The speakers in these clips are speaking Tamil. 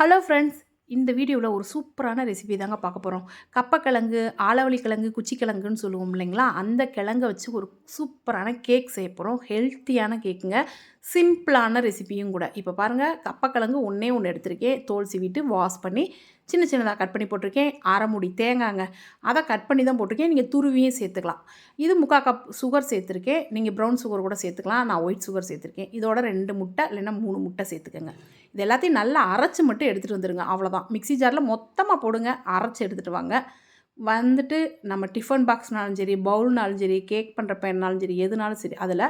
ஹலோ ஃப்ரெண்ட்ஸ் இந்த வீடியோவில் ஒரு சூப்பரான ரெசிபி தாங்க பார்க்க போகிறோம் கப்பக்கிழங்கு ஆலவழி கிழங்கு குச்சிக்கிழங்குன்னு சொல்லுவோம் இல்லைங்களா? அந்த கிழங்கை வச்சு ஒரு சூப்பரான கேக் செய்ய போகிறோம் ஹெல்த்தியான கேக்குங்க சிம்பிளான ரெசிபியும் கூட. இப்போ பாருங்கள் கப்பக்கிழங்கு ஒன்றே ஒன்று எடுத்திருக்கேன். தோல் சீவிட்டு வாஷ் பண்ணி சின்ன சின்னதாக கட் பண்ணி போட்டிருக்கேன். அரை முடி தேங்காங்க அதை கட் பண்ணி தான் போட்டிருக்கேன். நீங்கள் துருவியும் சேர்த்துக்கலாம். இது முக்கால் கப் சுகர் சேர்த்துருக்கேன். நீங்கள் ப்ரௌன் சுகர் கூட சேர்த்துக்கலாம். நான் ஒயிட் சுகர் சேர்த்துருக்கேன். இதோட ரெண்டு முட்டை இல்லைன்னா மூணு முட்டை சேர்த்துக்கோங்க. இது எல்லாத்தையும் நல்லா அரைச்சி மட்டும் எடுத்துகிட்டு வந்துடுங்க அவ்வளோதான் மிக்சி ஜாரில் மொத்தமாக போடுங்க. அரைச்சி எடுத்துகிட்டு வாங்க. வந்துட்டு நம்ம டிஃபன் பாக்ஸ்னாலும் சரி பவுல்னாலும் சரி கேக் பண்ணுற பேனாலும் சரி எதுனாலும் சரி அதில்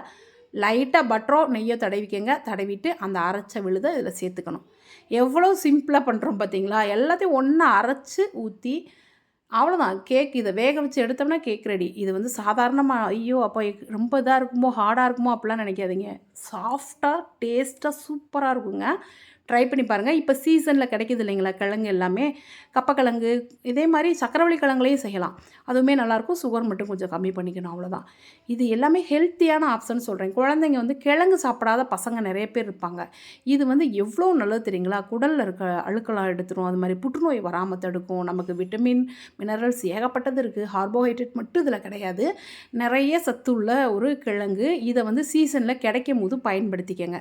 லைட்டாக பட்டரோ நெய்யோ தடவிக்கங்க. தடவிட்டு அந்த அரைச்ச விழுதை இதில் சேர்த்துக்கணும். எவ்வளோ சிம்பிளாக பண்ணுறோம் பார்த்தீங்களா எல்லாத்தையும் ஒன்றா அரைச்சி ஊற்றி அவ்வளோதான் கேக் இதை வேக வச்சு எடுத்தோம்னா கேக் ரெடி இது வந்து சாதாரணமாக ஐயோ அப்போ ரொம்ப இதாக இருக்குமோ ஹார்டாக இருக்குமோ அப்படிலாம் நினைக்காதீங்க. சாஃப்டாக டேஸ்ட்டாக சூப்பராக இருக்குங்க. ட்ரை பண்ணி பாருங்கள் இப்போ சீசனில் கிடைக்கிது இல்லைங்களா? கிழங்கு எல்லாமே. கப்பக்கிழங்கு இதே மாதிரி சக்கரவள்ளி கிழங்குலையும் செய்யலாம். அதுவுமே நல்லாயிருக்கும் சுகர் மட்டும் கொஞ்சம் கம்மி பண்ணிக்கணும் அவ்வளோதான் இது எல்லாமே ஹெல்த்தியான ஆப்ஷன் சொல்கிறேன் குழந்தைங்க வந்து கிழங்கு சாப்பிடாத பசங்க நிறைய பேர் இருப்பாங்க. இது வந்து எவ்வளோ நல்லது தெரியுங்களா? குடலில் இருக்க அழுக்கெல்லாம் எடுத்துரும். அது மாதிரி புற்றுநோய் வராமல் தடுக்கும். நமக்கு விட்டமின் மினரல்ஸ் ஏகப்பட்டது இருக்குது கார்போஹைட்ரேட் மட்டும் இதில் கிடையாது. நிறைய சத்து உள்ள ஒரு கிழங்கு. இதை வந்து சீசனில் கிடைக்கும் போது பயன்படுத்திக்கங்க.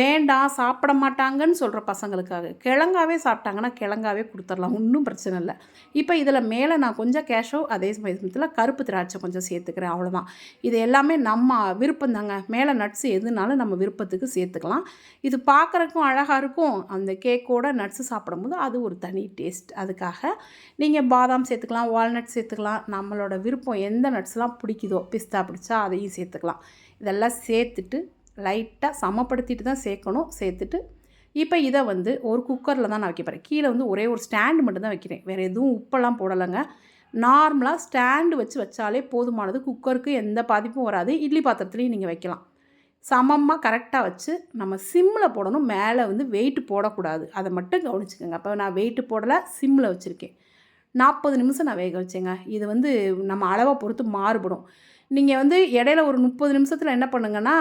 வேண்டாம் சாப்பிட மாட்டாங்கன்னு சொல்கிற பசங்களுக்காக. கிழங்காவே சாப்பிட்டாங்கன்னா கிழங்காவே கொடுத்துடலாம். ஒன்றும் பிரச்சனை இல்லை. இப்போ இதில் மேலே நான் கொஞ்சம் கேஷோ அதே சமயத்தில் கருப்பு திராட்சை கொஞ்சம் சேர்த்துக்கிறேன். அவ்வளோதான் இது எல்லாமே நம்ம விருப்பம் தாங்க. மேலே நட்ஸ் எதுனாலும் நம்ம விருப்பத்துக்கு சேர்த்துக்கலாம். இது பார்க்குறக்கும் அழகாக இருக்கும். அந்த கேக்கோட நட்ஸு சாப்பிடும்போது அது ஒரு தனி டேஸ்ட் அதுக்காக நீங்கள் பாதாம் சேர்த்துக்கலாம் வால்நட் சேர்த்துக்கலாம். நம்மளோட விருப்பம் எந்த நட்ஸ்லாம் பிடிக்குதோ பிஸ்தா பிடிச்சா அதையும் சேர்த்துக்கலாம். இதெல்லாம் சேர்த்துட்டு லைட்டாக சமப்படுத்திட்டு தான் சேர்க்கணும். சேர்த்துட்டு இப்போ இதை வந்து ஒரு குக்கரில் தான் நான் வைக்க போகிறேன். கீழே வந்து ஒரே ஒரு ஸ்டாண்டு மட்டும் தான் வைக்கிறேன். வேறு எதுவும் உப்பெல்லாம் போடலைங்க. நார்மலாக ஸ்டாண்டு வச்சு வச்சாலே போதுமானது. குக்கருக்கு எந்த பாதிப்பும் வராது. இட்லி பாத்திரத்துலேயும் நீங்கள் வைக்கலாம். சமமாக கரெக்டாக வச்சு நம்ம சிம்மில் போடணும். மேலே வந்து வெயிட் போடக்கூடாது. அதை மட்டும் கவனிச்சுக்கோங்க. அப்போ நான் வெயிட்டு போடலை சிம்மில் வச்சுருக்கேன். நாற்பது நிமிஷம் நான் வேக வச்சேங்க. இது வந்து நம்ம அளவை பொறுத்து மாறுபடும். நீங்கள் வந்து இடையில ஒரு முப்பது நிமிஷத்தில் என்ன பண்ணுங்கன்னா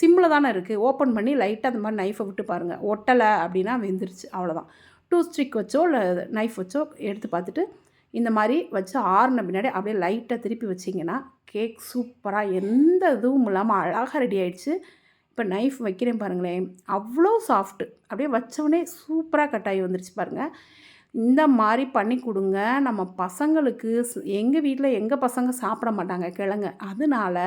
சிம்மில் தானே இருக்குது ஓப்பன் பண்ணி லைட்டாக அந்த மாதிரி நைஃபை விட்டு பாருங்கள் ஒட்டலை அப்படின்னா வெந்துருச்சு. அவ்வளோதான் டூ ஸ்டிக் வச்சோ இல்லை நைஃப் வச்சோ எடுத்து பார்த்துட்டு இந்த மாதிரி வச்சு ஆறுன பின்னாடி அப்படியே லைட்டாக திருப்பி வச்சிங்கன்னா கேக் சூப்பராக எந்த இதுவும் இல்லாமல் அழகாக ரெடி ஆகிடுச்சு இப்போ நைஃப் வைக்கிறேன் பாருங்களேன். அவ்வளோ சாஃப்ட்டு அப்படியே வச்சவொடனே சூப்பராக கட்டாயி வந்துருச்சு பாருங்கள் இந்த மாதிரி பண்ணி கொடுங்க. நம்ம பசங்களுக்கு எங்கள் வீட்டில் எங்கள் பசங்க சாப்பிட மாட்டாங்க கிழங்கு. அதனால்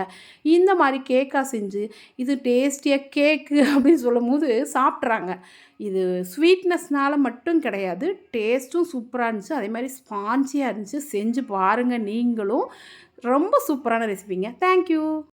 இந்த மாதிரி கேக்காக செஞ்சு இது டேஸ்டியாக கேக்கு அப்படின்னு சொல்லும் போது சாப்பிட்றாங்க. இது ஸ்வீட்னஸ்னால் மட்டும் கிடையாது டேஸ்ட்டும் சூப்பராக இருந்துச்சு. அதே மாதிரி ஸ்பான்ச்சியாக இருந்துச்சு. செஞ்சு பாருங்கள் நீங்களும். ரொம்ப சூப்பரான ரெசிபிங்க தேங்க்யூ